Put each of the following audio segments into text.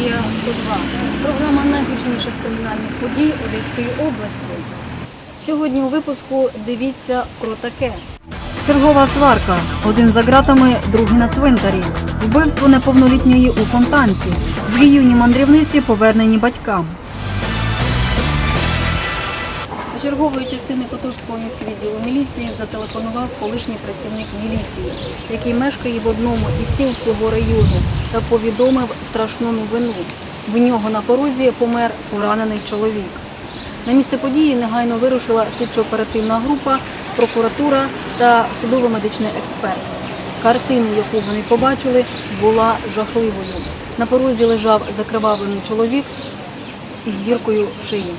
Територія 102. Програма найгучніших кримінальних подій Одеської області. Сьогодні у випуску дивіться про таке. Чергова сварка. Один за ґратами, другий на цвинтарі. Вбивство неповнолітньої у фонтанці. Дві юні мандрівниці повернені батькам. Чергової частини Котовського міськвідділу міліції зателефонував колишній працівник міліції, який мешкає в одному із сіл цього району та повідомив страшну новину. В нього на порозі помер поранений чоловік. На місце події негайно вирушила слідчо-оперативна група, прокуратура та судово-медичний експерт. Картину, яку вони побачили, була жахливою. На порозі лежав закривавлений чоловік із діркою в шиї.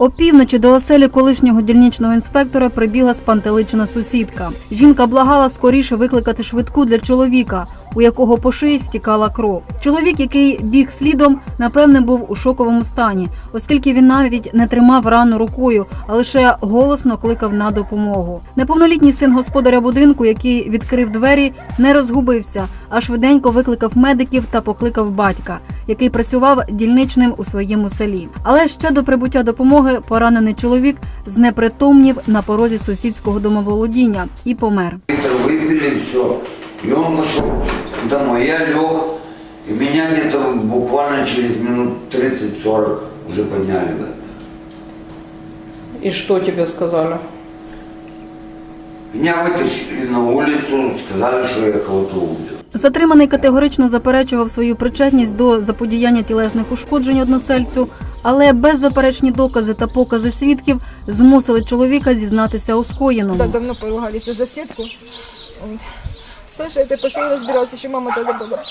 Опівночі до оселі колишнього дільничного інспектора прибігла спантеличена сусідка. Жінка благала скоріше викликати швидку для чоловіка, у якого по шиї стікала кров. Чоловік, який біг слідом, напевне, був у шоковому стані, оскільки він навіть не тримав рану рукою, а лише голосно кликав на допомогу. Неповнолітній син господаря будинку, який відкрив двері, не розгубився, а швиденько викликав медиків та покликав батька, який працював дільничним у своєму селі. Але ще до прибуття допомоги поранений чоловік знепритомнів на порозі сусідського домоволодіння і помер. Литр все. И он пошел домой. Я лег, и меня где-то буквально через минут 30-40 уже подняли. бы. И что тебе сказали? Меня вытащили на улицу, сказали, что я кого-то убил. Затриманий категорично заперечував свою причетність до заподіяння тілесних ушкоджень односельцю, але беззаперечні докази та покази свідків змусили чоловіка зізнатися у Да, скоєному. давно поругались за соседку. Вот. Саша это пошел разбирался, еще мама тогда была.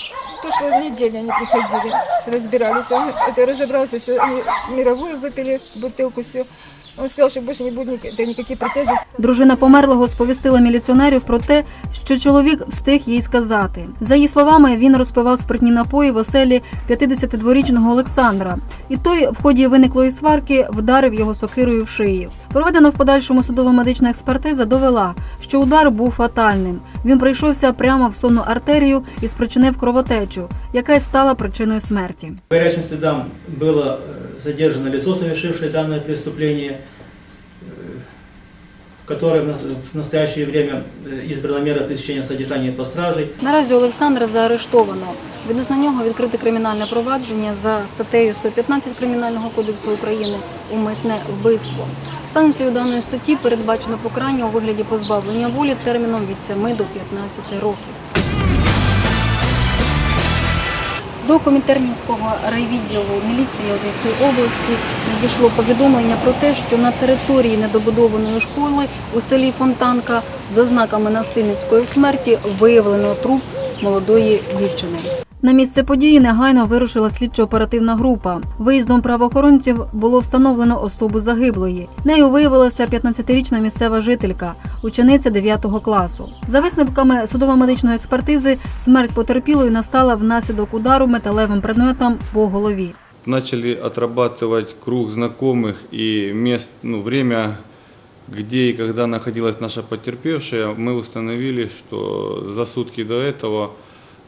Прошлой неделе они приходили, разбирались. Он это разобрался, все, они мировую выпили, бутылку, все. Он сказал, что больше не будет ник- это никаких претензий. Дружина померлого сповістила міліціонерів про те, що чоловік встиг їй сказати. За її словами, він розпивав спиртні напої в оселі 52-річного Олександра, і той в ході виниклої сварки вдарив його сокирою в шиї. Проведена в подальшому судово-медична експертиза довела, що удар був фатальним. Він прийшовся прямо в сонну артерію і спричинив кровотечу, яка й стала причиною смерті. По горячим следам было э, задержано лицо, совершившее данное преступление, э, которое в настоящее время э, избрана мера пресечения содержания под стражей. Наразі Олександра заарештовано. Відносно нього відкрите кримінальне провадження за статтею 115 Кримінального кодексу України умисне вбивство. Санкцією даної статті передбачено покарання у вигляді позбавлення волі терміном від 7 до 15 років. До Комітернінського райвідділу міліції Одеської області надійшло повідомлення про те, що на території недобудованої школи у селі Фонтанка з ознаками насильницької смерті виявлено труп молодої дівчини. На місце події негайно вирушила слідчо-оперативна група. Виїздом правоохоронців було встановлено особу загиблої. Нею виявилася 15-річна місцева жителька, учениця 9 класу. За висновками судово-медичної експертизи, смерть потерпілої настала внаслідок удару металевим предметом по голові. начали отрабатывать круг знакомых и мест, ну, время, где и когда находилась наша потерпевшая, мы установили, что за сутки до этого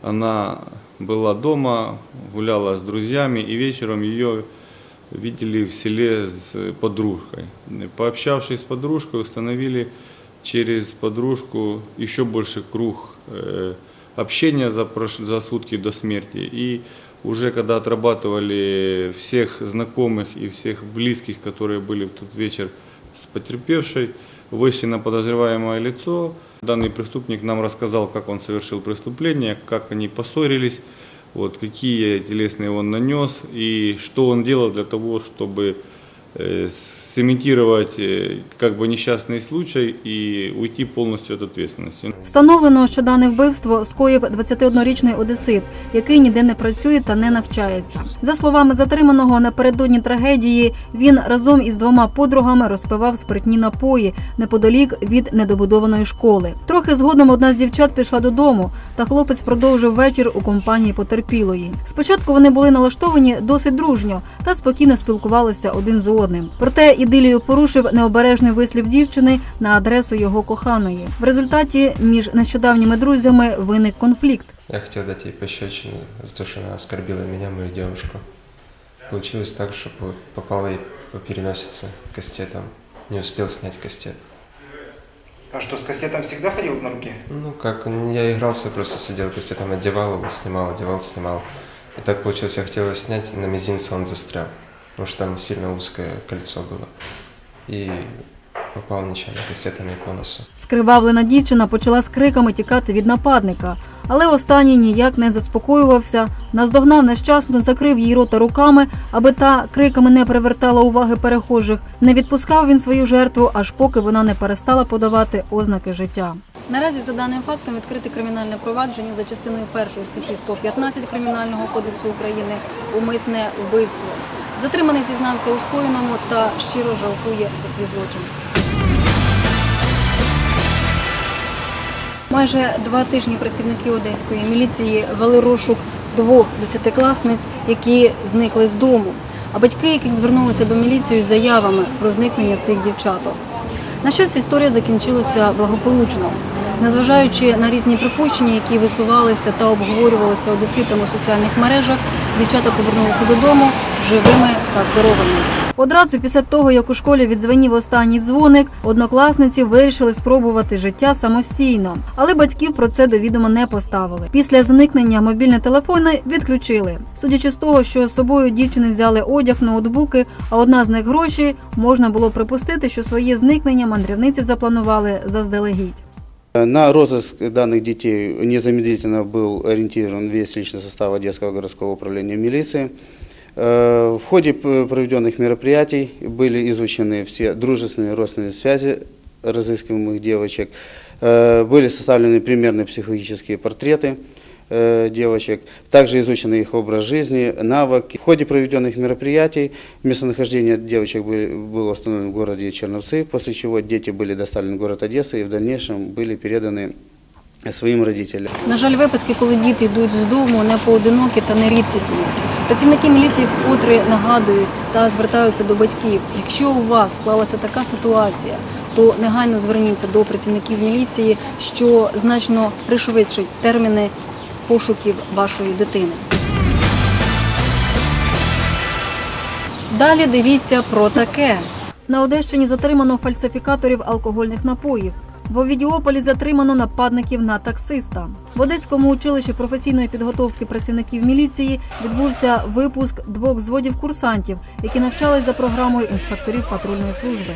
она была дома, гуляла с друзьями, и вечером ее видели в селе с подружкой. Пообщавшись с подружкой, установили через подружку еще больше круг э, общения за, прош- за сутки до смерти. И уже когда отрабатывали всех знакомых и всех близких, которые были в тот вечер с потерпевшей, на подозреваемое лицо. Данный преступник нам рассказал, как он совершил преступление, как они поссорились, вот, какие телесные он нанес и что он делал для того, чтобы э, цементировать э, как бы несчастный случай и уйти полностью от ответственности. Встановлено, що дане вбивство скоїв 21-річний одесит, який ніде не працює та не навчається. За словами затриманого, напередодні трагедії він разом із двома подругами розпивав спиртні напої неподалік від недобудованої школи. Трохи згодом одна з дівчат пішла додому, та хлопець продовжив вечір у компанії потерпілої. Спочатку вони були налаштовані досить дружньо та спокійно спілкувалися один з одним. згодним. Проте ідилію порушив необережний вислів дівчини на адресу його коханої. В результаті між нещодавніми друзями виник конфлікт. Я хотел дать ей пощечину за то, что она оскорбила меня, мою девушку. Получилось так, что по- попало ей по переносице кастетом. Не успел снять кастет. А что, с кассетом всегда ходил на руке? Ну, как, я игрался, просто сидел кастетом, одевал его, снимал, одевал, снимал. И так получилось, я хотел его снять, на мизинце он застрял. Потому что там сильно узкое кольцо было. И попал нечаянно кастетами по носу. Скривавлена дівчина почала з криками тікати від нападника, але останній ніяк не заспокоювався, наздогнав нещасну, закрив їй рота руками, аби та криками не привертала уваги перехожих. Не відпускав він свою жертву, аж поки вона не перестала подавати ознаки життя. Наразі за даним фактом відкрите кримінальне провадження за частиною першої статті 115 Кримінального кодексу України умисне вбивство. Затриманий зізнався у скоєному та щиро жалкує про свій злочин. Майже два тижні працівники одеської міліції вели розшук двох десятикласниць, які зникли з дому, а батьки, яких звернулися до міліції з заявами про зникнення цих дівчаток. На щастя, історія закінчилася благополучно. Незважаючи на різні припущення, які висувалися та обговорювалися одеситами у соціальних мережах, дівчата повернулися додому живими та здоровими. Одразу після того, як у школі відзвенів останній дзвоник, однокласниці вирішили спробувати життя самостійно, але батьків про це до відома не поставили. Після зникнення мобільні телефони відключили. Судячи з того, що з собою дівчини взяли одяг, ноутбуки, а одна з них гроші, можна було припустити, що своє зникнення мандрівниці запланували заздалегідь. На розыск данных детей незамедлительно был ориентирован весь личный состав Одесского городского управления милиции. Э, В ходе п- проведенных мероприятий были изучены все дружественные родственные связи разыскиваемых девочек, Э, были составлены примерные психологические портреты э, девочек, также изучены их образ жизни, навыки. В ходе проведенных мероприятий местонахождение девочек были- было установлено в городе Черновцы, после чего дети были доставлены в город Одесса и в дальнейшем были переданы своим родителям. На жаль, випадки, коли діти йдуть з дому, не поодинокі та не рідкісні. Працівники міліції вкотре нагадують та звертаються до батьків. Якщо у вас склалася така ситуація, то негайно зверніться до працівників міліції, що значно пришвидшить терміни пошуків вашої дитини. Далі дивіться про таке. На Одещині затримано фальсифікаторів алкогольних напоїв. В Овідіополі затримано нападників на таксиста. В Одеському училищі професійної підготовки працівників міліції відбувся випуск двох зводів курсантів, які навчались за програмою інспекторів патрульної служби.